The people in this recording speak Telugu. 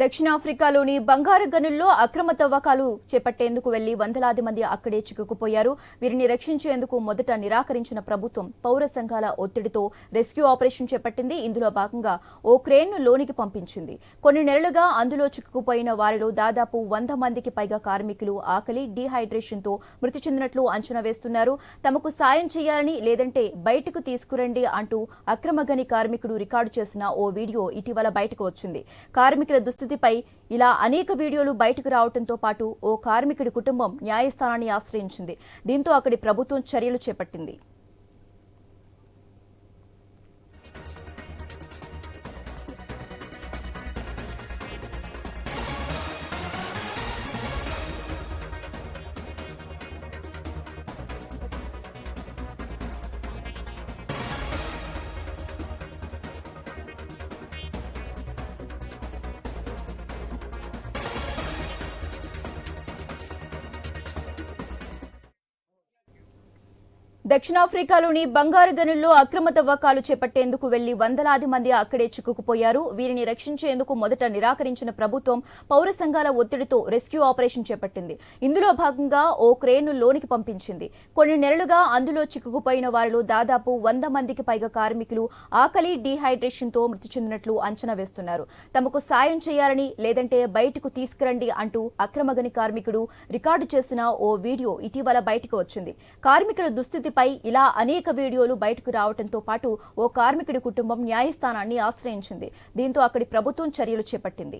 దక్షిణాఫ్రికాలోని బంగారు గనుల్లో అక్రమ తవ్వకాలు చేపట్టేందుకు వెళ్ళి వందలాది మంది అక్కడే చిక్కుకుపోయారు. వీరిని రక్షించేందుకు మొదట నిరాకరించిన ప్రభుత్వం పౌర సంఘాల ఒత్తిడితో రెస్క్యూ ఆపరేషన్ చేపట్టింది. ఇందులో భాగంగా ఓ క్రేన్ను లోనికి పంపించింది. కొన్ని నెలలుగా అందులో చిక్కుకుపోయిన వారిలో దాదాపు వంద మందికి పైగా కార్మికులు ఆకలి డీహైడ్రేషన్తో మృతి చెందినట్లు అంచనా వేస్తున్నారు. తమకు సాయం చేయాలని లేదంటే బయటకు తీసుకురండి అంటూ అక్రమ గని కార్మికుడు రికార్డు చేసిన ఓ వీడియో ఇటీవల బయటకు వచ్చింది. కార్మికుల పరిస్థితిపై ఇలా అనేక వీడియోలు బయటకు రావడంతో పాటు ఓ కార్మికుడి కుటుంబం న్యాయస్థానాన్ని ఆశ్రయించింది. దీంతో అక్కడి ప్రభుత్వం చర్యలు చేపట్టింది. దక్షిణాఫ్రికాలోని బంగారు గనుల్లో అక్రమ తవ్వకాలు చేపట్టేందుకు వెళ్ళి వందలాది మంది అక్కడే చిక్కుకుపోయారు. వీరిని రక్షించేందుకు మొదట నిరాకరించిన ప్రభుత్వం పౌర సంఘాల ఒత్తిడితో రెస్క్యూ ఆపరేషన్ చేపట్టింది. ఇందులో భాగంగా ఓ క్రేన్ను లోనికి పంపించింది. కొన్ని నెలలుగా అందులో చిక్కుకుపోయిన వారిలో దాదాపు వంద మందికి పైగా కార్మికులు ఆకలి డీహైడ్రేషన్తో మృతి చెందినట్లు అంచనా వేస్తున్నారు. తమకు సాయం చేయాలని లేదంటే బయటకు తీసుకురండి అంటూ అక్రమగని కార్మికుడు రికార్డు చేసిన ఓ వీడియో ఇటీవల బయటకు వచ్చింది. కార్మికుల దుస్థితి దుస్థితిపై ఇలా అనేక వీడియోలు బయటకు రావడంతో పాటు ఓ కార్మికుడి కుటుంబం న్యాయస్థానాన్ని ఆశ్రయించింది. దీంతో అక్కడి ప్రభుత్వం చర్యలు చేపట్టింది.